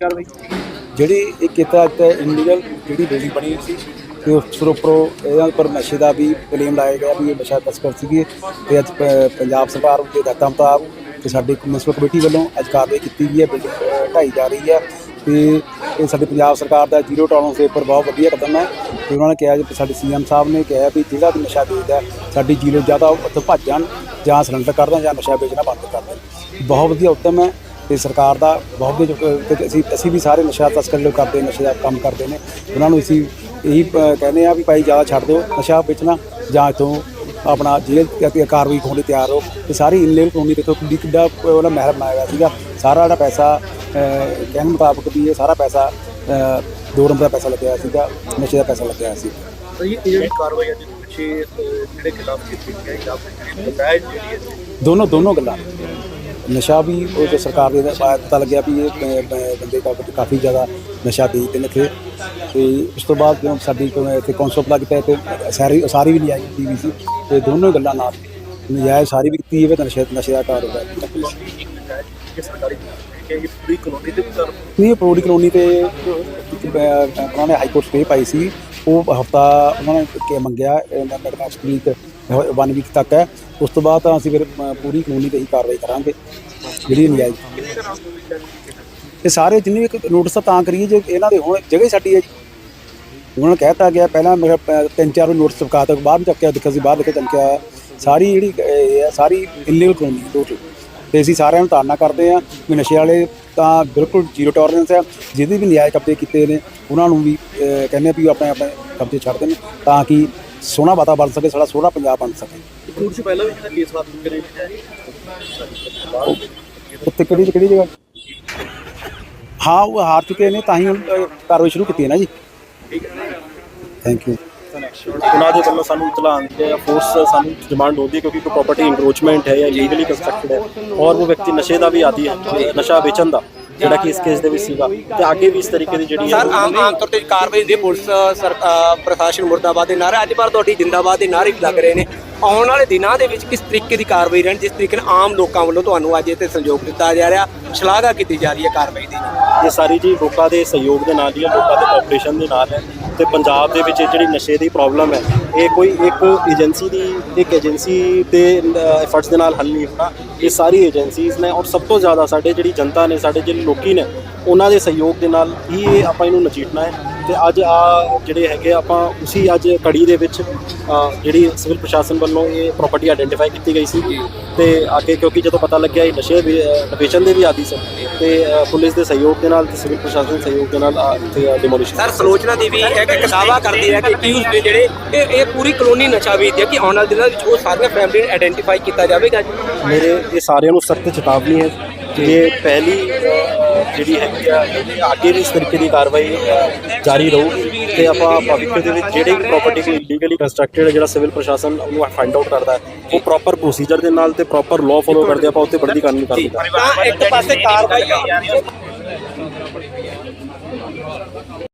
ਕਾਰਵਾਈ ਜਿਹੜੀ ਇਹ ਕੀਤਾ ਤੇ ਇਲੀਗਲ ਜਿਹੜੀ ਬਿਲਡਿੰਗ ਬਣੀ ਸੀ, ਤੇ ਉਸ ਉੱਪਰੋਂ ਇਹਨਾਂ ਉੱਪਰ ਨਸ਼ੇ ਦਾ ਵੀ ਕਲੇਮ ਲਾਇਆ ਗਿਆ ਵੀ ਇਹ ਨਸ਼ਾ ਤਸਕਰ ਸੀਗੇ। ਤੇ ਅੱਜ ਪ- ਪੰਜਾਬ ਸਰਕਾਰ ਦੇ ਹਦਾਇਤਾਂ ਮੁਤਾਬਕ ਤੇ ਸਾਡੀ ਮਿਊਨਿਸਪਲ ਕਮੇਟੀ ਵੱਲੋਂ ਅੱਜ ਕਾਰਵਾਈ ਕੀਤੀ ਗਈ ਹੈ ਬਿਲਡਿੰਗ ਢਾਈ ਜਾ ਰਹੀ ਹੈ। ਤੇ ਇਹ ਸਾਡੀ ਪੰਜਾਬ ਸਰਕਾਰ ਦਾ ਜ਼ੀਰੋ ਟੋਲਰੈਂਸ ਦੇ ਉੱਪਰ ਬਹੁਤ ਵਧੀਆ ਕਦਮ ਹੈ। ਤੇ ਉਹਨਾਂ ਨੇ ਕਿਹਾ ਜੀ, ਸਾਡੇ ਸੀਐਮ ਸਾਹਿਬ ਨੇ ਕਿਹਾ ਵੀ ਜਿਹੜਾ ਵੀ ਨਸ਼ਾ ਵੇਚਦਾ, ਸਾਡੀ ਜੀਰੋ ਜ਼ਿਆਦਾ ਉੱਥੋਂ ਭੱਜ ਜਾਣ ਜਾਂ ਸਿਲੰਡਰ ਕਰ ਦੇਣ ਜਾਂ ਨਸ਼ਾ ਵੇਚਣਾ ਬੰਦ ਕਰ ਦੇਣ। ਬਹੁਤ ਵਧੀਆ ਉੱਦਮ ਹੈ। ਤੇ ਸਰਕਾਰ ਦਾ ਬਹੁਤ ਵੀ ਜੋ- ਅਸੀਂ ਅਸੀਂ ਵੀ ਸਾਰੇ ਨਸ਼ਾ ਤਸਕਰ ਲੋਕ ਕਰਦੇ ਨਸ਼ੇ ਦਾ ਕੰਮ ਕਰਦੇ ਨੇ। ਉਹਨਾਂ ਨੂੰ ਅਸੀਂ ਇਹੀ ਕਹਿੰਦੇ ਆ ਵੀ ਭਾਈ ਜ਼ਿਆਦਾ ਛੱਡ ਦਿਓ ਨਸ਼ਾ ਵੇਚਣਾ ਜਾਂ ਇੱਥੋਂ ਆਪਣਾ ਜੇਲ੍ਹ ਤੇ ਕਾਰਵਾਈ ਹੋਣ ਲਈ ਤਿਆਰ ਹੋ ਤੇ ਸਾਰੀ ਇਨਲੇਲ ਕਾਨੂੰਨੀ ਦੇਖੋ ਕਿੰਨੀ ਕਿੱਡਾ ਉਹਦਾ ਮਹਿਰ ਬਣਾਇਆ ਸੀਗਾ। ਸਾਰਾ ਜਿਹੜਾ ਪੈਸਾ ਕਹਿਣ ਮੁਤਾਬਕ ਵੀ ਇਹ ਸਾਰਾ ਪੈਸਾ ਦੋ ਨੰਬਰ ਦਾ ਪੈਸਾ ਲੱਗਿਆ ਸੀਗਾ ਨਸ਼ੇ ਦਾ ਪੈਸਾ ਲੱਗਿਆ ਸੀ। ਤਾਂ ਇਹ ਜਿਹੜੀ ਕਾਰਵਾਈ ਅੱਜ ਪਿੱਛੇ ਅਹ, ਜਿਹੜੇ ਖਿਲਾਫ ਕੀਤੀ ਗਈ ਹੈ ਜਾਂ ਫਿਰ ਬਤਾਇਆ ਜਿਹੜੀ ਹੈ। ਦੋਨੋਂ ਦੋਨੋਂ ਗੱਲਾਂ। ਨਸ਼ਾ ਵੀ ਉਹ ਜੋ ਸਰਕਾਰ ਦੇ ਪਤਾ ਲੱਗਿਆ ਵੀ ਇਹ ਬੰਦੇ ਕਾਫੀ ਜ਼ਿਆਦਾ ਨਸ਼ਾ ਦੇ ਦਿੱਤੇ ਨੇ ਇੱਥੇ। ਤੇ ਉਸ ਤੋਂ ਬਾਅਦ ਜਦੋਂ ਸਾਡੀ ਇੱਥੇ ਕੌਂਸਲ ਲੱਗ ਪਿਆ ਤੇ ਸਾਰੀ ਸਾਰੀ ਵੀ ਨਹੀਂ ਆਈ ਟੀਵੀ ਸੀ ਤੇ ਦੋਨੋਂ ਗੱਲਾਂ ਨਾਲ ਨਜਾਇਜ਼ ਸਾਰੀ ਵੀ ਕੀਤੀ ਹੈ ਤਾਂ ਨਸ਼ੇ ਨਸ਼ੇ ਦਾ ਕਾਰੋਬਾਰ ਨਹੀਂ ਪੂਰੀ ਕਲੋਨੀ ਤੇ ਉਹਨਾਂ ਨੇ ਹਾਈ ਕੋਰਟ ਸਟੇ ਪਾਈ ਸੀ। ਉਹ ਹਫਤਾ ਉਹਨਾਂ ਨੇ ਮੰਗਿਆ ਮੈਡਮ ਐਕਸਪਲੀਟ ਵਨ ਵੀਕ ਤੱਕ ਹੈ। ਉਸ ਤੋਂ ਬਾਅਦ ਤਾਂ ਅਸੀਂ ਫਿਰ ਪੂਰੀ ਕਾਨੂੰਨੀ ਤੇ ਹੀ ਕਾਰਵਾਈ ਕਰਾਂਗੇ। ਜਿਹੜੀ ਨਜਾਇਜ਼ ਇਹ ਸਾਰੇ ਜਿੰਨੇ ਵੀ ਨੋਟਿਸ ਤਾਂ ਕਰੀਏ ਜੇ ਇਹਨਾਂ ਦੇ ਹੁਣ, ਜਗ੍ਹਾ ਸਾਡੀ ਹੈ ਜੀ। ਉਹਨਾਂ ਨੂੰ ਕਹਿਤਾ ਗਿਆ, ਪਹਿਲਾਂ ਮੇਰਾ ਤਿੰਨ ਚਾਰ ਨੋਟਿਸ ਚਪਕਾ ਤੱਕ ਬਾਹਰ ਚੱਕਿਆ ਦਿੱਕਤ ਸੀ ਬਾਹਰ ਲਿਖੇ ਚਮਕਿਆ ਸਾਰੀ ਜਿਹੜੀ ਸਾਰੀ ਇਲੀਗਲ ਕਾਨੂੰਨੀ ਟੋਟਲ ਤੇ ਅਸੀਂ ਸਾਰਿਆਂ ਨੂੰ ਤਾਰਨਾ ਕਰਦੇ ਆ ਕਿ ਨਸ਼ੇ ਵਾਲੇ ਤਾਂ ਬਿਲਕੁਲ ਜ਼ੀਰੋ ਟੋਲਰੈਂਸ ਹੈ। ਜਿਹਦੇ ਵੀ ਨਿਆਇ ਕਬਜ਼ੇ ਕੀਤੇ ਨੇ, ਉਹਨਾਂ ਨੂੰ ਵੀ ਕਹਿੰਦੇ ਆ ਵੀ ਆਪਣੇ ਆਪਣੇ ਕਬਜ਼ੇ ਛੱਡ ਦੇਣ ਤਾਂ ਕਿ ਸੋਹਣਾ ਵਾਤਾਵਰਨ ਬਣ ਸਕੇ ਸਾਡਾ ਸੋਹਣਾ ਪੰਜਾਬ ਬਣ ਸਕੇ। ਕੋਰਟ 'ਚ ਪਹਿਲਾਂ ਵੀ ਜਿਹੜਾ ਕੇਸ ਹਾਸਲ ਕਰੇ ਉੱਥੇ ਕਿਹੜੀ ਕਿਹੜੀ ਜਗ੍ਹਾ? ਹਾਂ ਉਹ ਹਾਰ ਚੁੱਕੇ ਨੇ ਤਾਂ ਹੀ ਹੁਣ, ਕਾਰਵਾਈ ਸ਼ੁਰੂ ਕੀਤੀ ਹੈ ਨਾ ਜੀ। ਥੈਂਕ ਯੂ ਉਹਨਾਂ ਦੇ ਵੱਲੋਂ ਸਾਨੂੰ ਇਤਲਾਹ ਆਉਂਦੀ ਹੈ ਫੋਰਸ ਸਾਨੂੰ ਡਿਮਾਂਡ ਹੁੰਦੀ ਹੈ ਕਿਉਂਕਿ ਕੋਈ ਪ੍ਰਾਪਰਟੀ ਇਨਕਰੋਚਮੈਂਟ ਹੈ ਜਾਂ ਲੀਗਲੀ ਕੰਸਟਰਕਟਡ ਹੈ ਔਰ ਉਹ ਵਿਅਕਤੀ ਨਸ਼ੇ ਦਾ ਵੀ ਆਦੀ ਹੈ ਨਸ਼ਾ ਵੇਚਣ ਦਾ। ਜਿਹੜਾ ਕਿ ਇਸ ਕੇਸ ਦੇ ਵਿੱਚ ਸੀਗਾ। ਤੇ ਅੱਗੇ ਵੀ ਇਸ ਤਰੀਕੇ ਦੀ ਜਿਹੜੀ ਸਰ ਆਮ ਆਮ ਤੌਰ ਤੇ ਕਾਰਵਾਈ ਦੇ ਪੁਲਿਸ ਸਰ ਪ੍ਰਸ਼ਾਸਨ ਮੁਰਦਾਬਾਦ ਦੇ ਨਾਰੇ ਅੱਜ ਪਰ ਤੁਹਾਡੀ ਜਿੰਦਾਬਾਦ ਦੇ ਨਾਰੇ ਲੱਗ ਰਹੇ ਨੇ। ਆਉਣ ਵਾਲੇ ਦਿਨਾਂ ਦੇ ਵਿੱਚ ਕਿਸ ਤਰੀਕੇ ਦੀ ਕਾਰਵਾਈ ਰਹਿਣ ਜਿਸ ਤਰੀਕੇ ਨਾਲ ਆਮ ਲੋਕਾਂ ਵੱਲੋਂ ਤੁਹਾਨੂੰ ਅੱਜ ਇੱਥੇ ਸਹਿਯੋਗ ਦਿੱਤਾ ਜਾ ਰਿਹਾ ਸ਼ਲਾਘਾ ਕੀਤੀ ਜਾ ਰਹੀ ਹੈ ਕਾਰਵਾਈ ਦੀ। ਇਹ ਸਾਰੀ ਜੀ ਲੋਕਾਂ ਦੇ ਸਹਿਯੋਗ ਦੇ ਨਾਲ ਹੈ ਲੋਕਾਂ ਦੇ ਕੋਆਪਰੇਸ਼ਨ ਦੇ ਨਾਲ ਹੈ। ਤੇ ਪੰਜਾਬ ਦੇ ਵਿੱਚ ਇਹ ਜਿਹੜੀ ਨਸ਼ੇ ਦੀ ਪ੍ਰੋਬਲਮ ਹੈ, ਇਹ ਕੋਈ ਇੱਕ ਏਜੰਸੀ ਦੀ, ਇੱਕ ਏਜੰਸੀ ਦੇ ਐਫਰਟਸ ਦੇ ਨਾਲ ਹੱਲ ਨਹੀਂ ਹੋਣਾ। ਇਹ ਸਾਰੀ ਏਜੰਸੀਜ਼ ਨੇ ਔਰ ਸਭ ਤੋਂ ਜ਼ਿਆਦਾ ਸਾਡੇ ਜਿਹੜੀ ਜਨਤਾ ਨੇ, ਸਾਡੇ ਜਿਹੜੇ ਲੋਕੀ ਨੇ, ਉਹਨਾਂ ਦੇ ਸਹਿਯੋਗ ਦੇ ਨਾਲ ਹੀ ਇਹ ਆਪਾਂ ਇਹਨੂੰ ਨਜਿੱਠਣਾ ਹੈ। ਤੇ ਅੱਜ ਆ ਜਿਹੜੇ ਹੈਗੇ ਆਪਾਂ ਉਸੇ ਅੱਜ ਕੜੀ ਦੇ ਵਿੱਚ ਜਿਹੜੀ ਸਿਵਲ ਪ੍ਰਸ਼ਾਸਨ ਵੱਲੋਂ ਇਹ ਪ੍ਰਾਪਰਟੀ ਆਇਡੈਂਟੀਫਾਈ ਕੀਤੀ ਗਈ ਸੀ। ਤੇ ਅੱਗੇ ਕਿਉਂਕਿ ਜਦੋਂ ਪਤਾ ਲੱਗਿਆ ਇਹ ਨਸ਼ੇ ਵੇਚਣ ਦੇ ਵੀ ਆਦੀ ਸਨ ਤੇ ਪੁਲਿਸ ਦੇ ਸਹਿਯੋਗ ਦੇ ਨਾਲ ਤੇ ਸਿਵਲ ਪ੍ਰਸ਼ਾਸਨ ਦੇ ਸਹਿਯੋਗ ਦੇ ਨਾਲ ਇੱਥੇ ਡਿਮੋਲੀਸ਼ਨ ਸਰ ਸਲੋਚਨਾ ਦੀ ਵੀ ਇੱਕ ਇੱਕ ਦਾਅਵਾ ਕਰਦੀ ਹੈ ਕਿ ਅਕਿਊਜ਼ ਦੇ ਜਿਹੜੇ ਇਹ ਇਹ ਪੂਰੀ ਕਲੋਨੀ ਨਸ਼ਾ ਵੇਚਦੀ ਹੈ ਕਿ ਆਉਣ ਵਾਲੇ ਦਿਨਾਂ ਵਿੱਚ ਉਹ ਸਾਰੀਆਂ ਫੈਮਿਲੀ ਨੂੰ ਆਇਡੈਂਟੀਫਾਈ ਕੀਤਾ ਜਾਵੇਗਾ ਜੀ। ਮੇਰੇ ਇਹ ਸਾਰਿਆਂ ਨੂੰ ਸਖਤ ਚੇਤਾਵਨੀ ਹੈ। ਕਿ ਇਹ ਪਹਿਲੀ ਜਿਹੜੀ ਹੈਗੀ ਆ ਅੱਗੇ ਵੀ ਇਸ ਤਰੀਕੇ ਦੀ ਕਾਰਵਾਈ ਜਾਰੀ ਰਹੂ ਤੇ ਆਪਾਂ ਭਵਿੱਖ ਦੇ ਵਿੱਚ ਜਿਹੜੇ ਵੀ ਪ੍ਰਾਪਰਟੀ ਕੋਈ ਲੀਗਲੀ ਕੰਸਟਰਕਟਡ ਜਿਹੜਾ ਸਿਵਲ ਪ੍ਰਸ਼ਾਸਨ ਉਹਨੂੰ ਫਾਈਂਡ ਆਊਟ ਕਰਦਾ ਉਹ ਪ੍ਰੋਪਰ ਪ੍ਰੋਸੀਜਰ ਦੇ ਨਾਲ ਤੇ ਪ੍ਰੋਪਰ ਲਾਅ ਫੋਲੋ ਕਰਦੇ ਆਪਾਂ ਉੱਤੇ ਬੜੀ ਕਾਨੂੰਨੀ ਕਾਰਵਾਈ ਕਰਾਂਗੇ ਇੱਕ ਪਾਸੇ ਕਾਰਵਾਈ